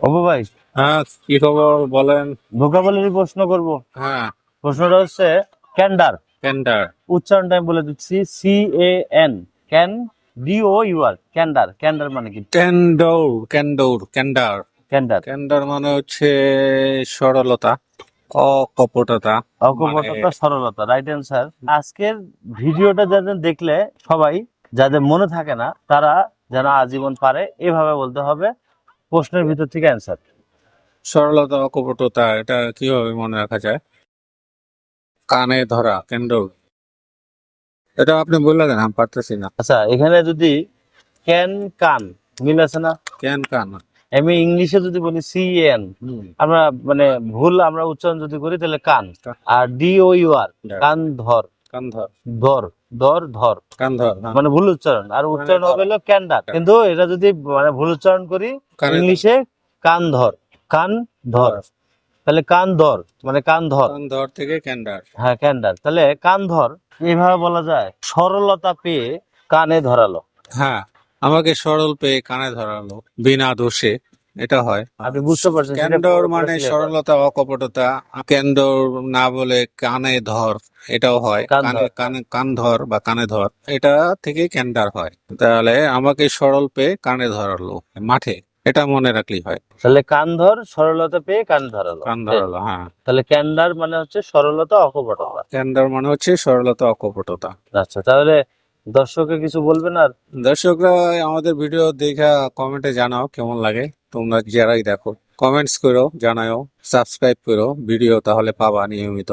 অপু ভাই? হ্যাঁ কি খবর বলেন? ভোকাবুলারি প্রশ্ন করব। হ্যাঁ। প্রশ্নটা হচ্ছে ক্যান্ডার। ক্যান্ডার। উচ্চারণটা আমি বলে দিচ্ছি C A N can D O U R candour. Candour মানে কি? ক্যান্ডোর ক্যান্ডোর ক্যান্ডার। ক্যান্ডার। ক্যান্ডার মানে হচ্ছে সরলতা অকপটতা। অকপটতা সরলতা রাইট অ্যান্সার আজকের ভিডিওটা যাদের দেখলে সবাই যাদের মনে থাকে না তারা যেন আজীবন পারে এভাবে বলতে হবে। প্রশ্নের ভিতর থেকে অ্যান্সার সরলতা অকপটতা এটা কীভাবে মনে রাখা যায়? কানে ধরা ক্যান্ডোর এটা আপনি বললে দেন আমি পারতেছি না। আচ্ছা এখানে যদি ক্যান কান মিল আছে না? ক্যান কান আমি ইংলিশে যদি বলি সি এন আমরা মানে ভুল আমরা উচ্চারণ যদি করি তাহলে কান। আর ডি ও ইউ আর কান ধর। কান ধর। ধর ধর ধর। কান ধর। মানে ভুল উচ্চারণ। আর উচ্চারণ হবে হলো ক্যান্ডার কিন্তু এটা যদি মানে ভুল উচ্চারণ করি ইংলিশে কান। ধর কান ধর তাহলে কান ধর মানে কান ধর কান ধর থেকে ক্যান্ডার। হ্যাঁ ক্যান্ডার। তাহলে কান ধর এইভাবে বলা যায় সরলতা পেয়ে কানে ধরালো। হ্যাঁ আমাকে সরল পেয়ে কানে ধরালো বিনা দোষে। এটা হয়। আপনি বুঝতে পারছেন ক্যান্ডর মানে সরলতা অকপটতা। ক্যান্ডর না বলে কানে ধর এটাও হয়। কান কানে ধর। কানে কান ধর বা কানে ধর এটা থেকে ক্যান্ডার হয়। তাহলে আমাকে সরল পেয়ে কানে ধরালো মাঠে। এটা মনে রাখলেই হয়। তাহলে কান ধর সরলতা পেয়ে কান ধরালো। কান ধরালো হ্যাঁ। তাহলে ক্যান্ডার মানে হচ্ছে সরলতা অকপটতা। ক্যান্ডার মানে হচ্ছে সরলতা অকপটতা। আচ্ছা তাহলে দর্শকে কিছু বলবেন আর? দর্শকরা আমাদের ভিডিও দেখা কমেন্টে জানাও কেমন লাগে। তোমরা যারাই দেখো কমেন্টস করো জানাও সাবস্ক্রাইব করো ভিডিও তাহলে পাবা নিয়মিত।